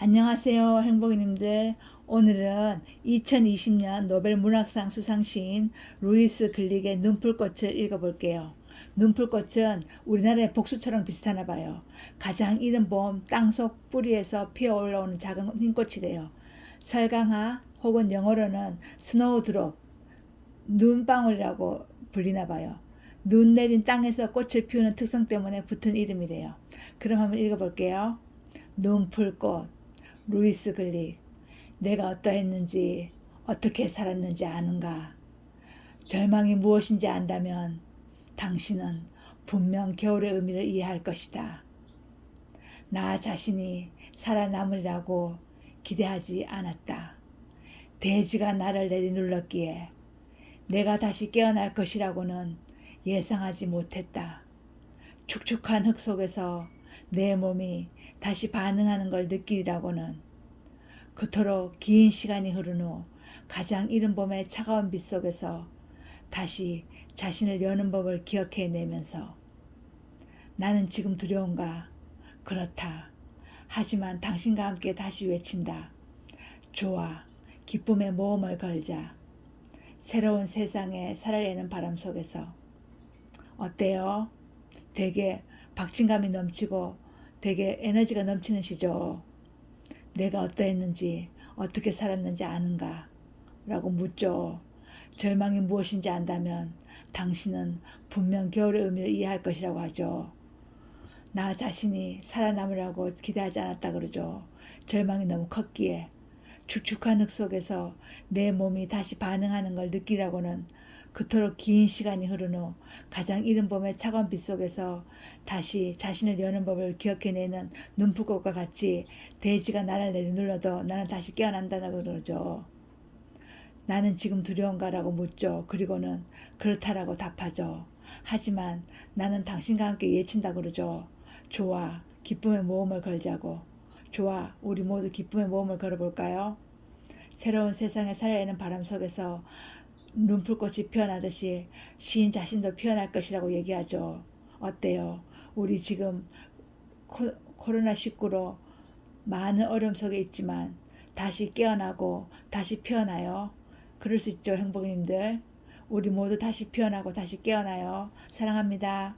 안녕하세요, 행복이님들. 오늘은 2020년 노벨 문학상 수상시인 루이스 글릭의 눈풀꽃을 읽어볼게요. 눈풀꽃은 우리나라의 복수처럼 비슷하나 봐요. 가장 이른 봄 땅속 뿌리에서 피어 올라오는 작은 흰꽃이래요. 설강화 혹은 영어로는 스노우드롭, 눈방울이라고 불리나 봐요. 눈 내린 땅에서 꽃을 피우는 특성 때문에 붙은 이름이래요. 그럼 한번 읽어볼게요. 눈풀꽃, 루이스 글릭. 내가 어떠했는지, 어떻게 살았는지 아는가? 절망이 무엇인지 안다면 당신은 분명 겨울의 의미를 이해할 것이다. 나 자신이 살아남으리라고 기대하지 않았다. 대지가 나를 내리눌렀기에 내가 다시 깨어날 것이라고는 예상하지 못했다. 축축한 흙 속에서 내 몸이 다시 반응하는 걸 느끼리라고는 그토록 긴 시간이 흐른 후 가장 이른 봄의 차가운 빛 속에서 다시 자신을 여는 법을 기억해내면서 나는 지금 두려운가? 그렇다. 하지만 당신과 함께 다시 외친다. 좋아. 기쁨의 모험을 걸자. 새로운 세상에 살아내는 바람 속에서. 어때요? 되게 박진감이 넘치고 되게 에너지가 넘치는 시죠. 내가 어떠했는지, 어떻게 살았는지 아는가? 라고 묻죠. 절망이 무엇인지 안다면 당신은 분명 겨울의 의미를 이해할 것이라고 하죠. 나 자신이 살아남으라고 기대하지 않았다 그러죠. 절망이 너무 컸기에 축축한 흙 속에서 내 몸이 다시 반응하는 걸 느끼라고는 그토록 긴 시간이 흐른 후 가장 이른 봄의 차가운 빛 속에서 다시 자신을 여는 법을 기억해내는 눈풀꽃과 같이 대지가 나를 내리눌러도 나는 다시 깨어난다고 그러죠. 나는 지금 두려운가라고 묻죠. 그리고는 그렇다라고 답하죠. 하지만 나는 당신과 함께 예친다 그러죠. 좋아. 기쁨의 모험을 걸자고. 좋아. 우리 모두 기쁨의 모험을 걸어볼까요? 새로운 세상에 살아내는 바람 속에서 눈풀꽃이 피어나듯이 시인 자신도 피어날 것이라고 얘기하죠. 어때요? 우리 지금 코, 코로나19로 많은 어려움 속에 있지만 다시 깨어나고 다시 피어나요. 그럴 수 있죠, 행복님들. 우리 모두 다시 피어나고 다시 깨어나요. 사랑합니다.